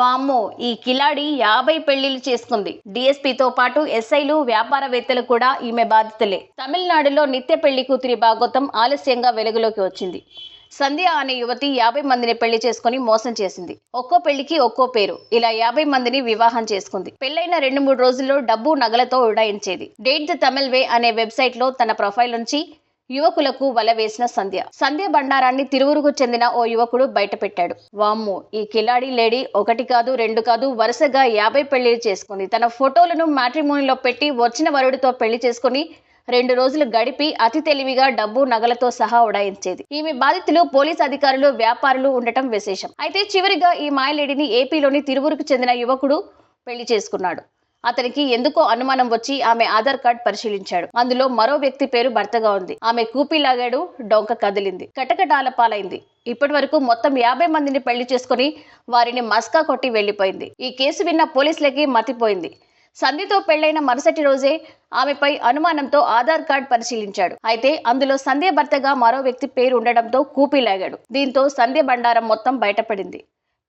వామ్మో ఈ కిలాడి యాభై పెళ్ళిళ్ళు చేసుకుంది. డిఎస్పీతో పాటు ఎస్ఐలు వ్యాపారవేత్తలు కూడా ఈమె బాధితులే. తమిళనాడులో నిత్య పెళ్ళి కూతురి భాగోతం ఆలస్యంగా వెలుగులోకి వచ్చింది. సంధ్య అనే యువతి యాభై మందిని పెళ్ళి చేసుకుని మోసం చేసింది. ఒక్కో పెళ్ళికి ఒక్కో పేరు. ఇలా యాభై మందిని వివాహం చేసుకుంది. పెళ్ళైన రెండు మూడు రోజుల్లో డబ్బు నగలతో ఉడాయించేది. డేట్ ద తమిళ్ వే అనే వెబ్సైట్లో తన ప్రొఫైల్ నుంచి యువకులకు వల వేసిన సంధ్య. సంధ్య బండారాన్ని తిరువురుకు చెందిన ఓ యువకుడు బయటపెట్టాడు. వామ్ము ఈ కిలాడి లేడీ ఒకటి కాదు రెండు కాదు వరుసగా యాభై పెళ్ళిళ్ళు చేసుకుంది. తన ఫోటోలను మ్యాట్రిమోనీలో పెట్టి వచ్చిన వరుడితో పెళ్ళి చేసుకుని రెండు రోజులు గడిపి అతి తెలివిగా డబ్బు నగలతో సహా ఉడాయించేది. ఈమె బాధితులు పోలీస్ అధికారులు వ్యాపారులు ఉండటం విశేషం. అయితే చివరిగా ఈ మాయలేడిని ఏపీలోని తిరువురుకు చెందిన యువకుడు పెళ్ళి చేసుకున్నాడు. అతనికి ఎందుకో అనుమానం వచ్చి ఆమె ఆధార్ కార్డ్ పరిశీలించాడు. అందులో మరో వ్యక్తి పేరు భర్తగా ఉంది. ఆమె కూపి లాగాడు డొంక కదిలింది. కటకటాల పాలైంది. ఇప్పటి వరకు మొత్తం యాభై మందిని పెళ్ళి చేసుకుని వారిని మస్కా కొట్టి వెళ్ళిపోయింది ఈ కేసు విన్న పోలీసులకి మతిపోయింది. సంధ్యతో పెళ్ళైన మరుసటి రోజే ఆమెపై అనుమానంతో ఆధార్ కార్డ్ పరిశీలించాడు. అయితే అందులో సంధ్య భర్తగా మరో వ్యక్తి పేరు ఉండడంతో కూపి లాగాడు. దీంతో సంధ్య బండారం మొత్తం బయటపడింది.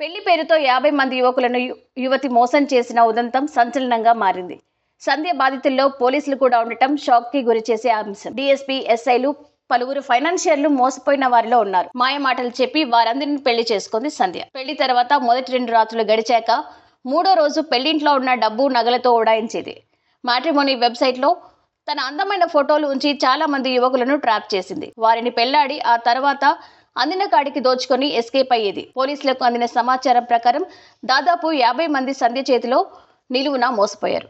పెళ్ళి పేరుతో యాభై మంది యువకులను యు- యువతి మోసం చేసిన ఉదంతం సంచలనంగా మారింది. సంధ్య బాధితుల్లో పోలీసులు కూడా ఉండటం షాక్కి గురి చేసే అంశం. డిఎస్పీ ఎస్ఐలు పలువురు ఫైనాన్షియర్లు మోసపోయిన వారిలో ఉన్నారు. మాయ మాటలు చెప్పి వారందరిని పెళ్ళి చేసుకుంది సంధ్య. పెళ్ళి తర్వాత మొదటి రెండు రాత్రులు గడిచాక మూడో రోజు పెళ్ళింట్లో ఉన్న డబ్బు నగలతో ఉడాయించేది. మ్యాట్రిమోనీ వెబ్సైట్లో తన అందమైన ఫోటోలు ఉంచి చాలా మంది యువకులను ట్రాప్ చేసింది. వారిని పెళ్ళాడి ఆ తర్వాత అందిన కాడికి దోచుకొని ఎస్కేప్ అయ్యేది. పోలీసులకు అందిన సమాచారం ప్రకారం దాదాపు యాభై మంది సంధ్య చేతిలో నిలువున మోసపోయారు.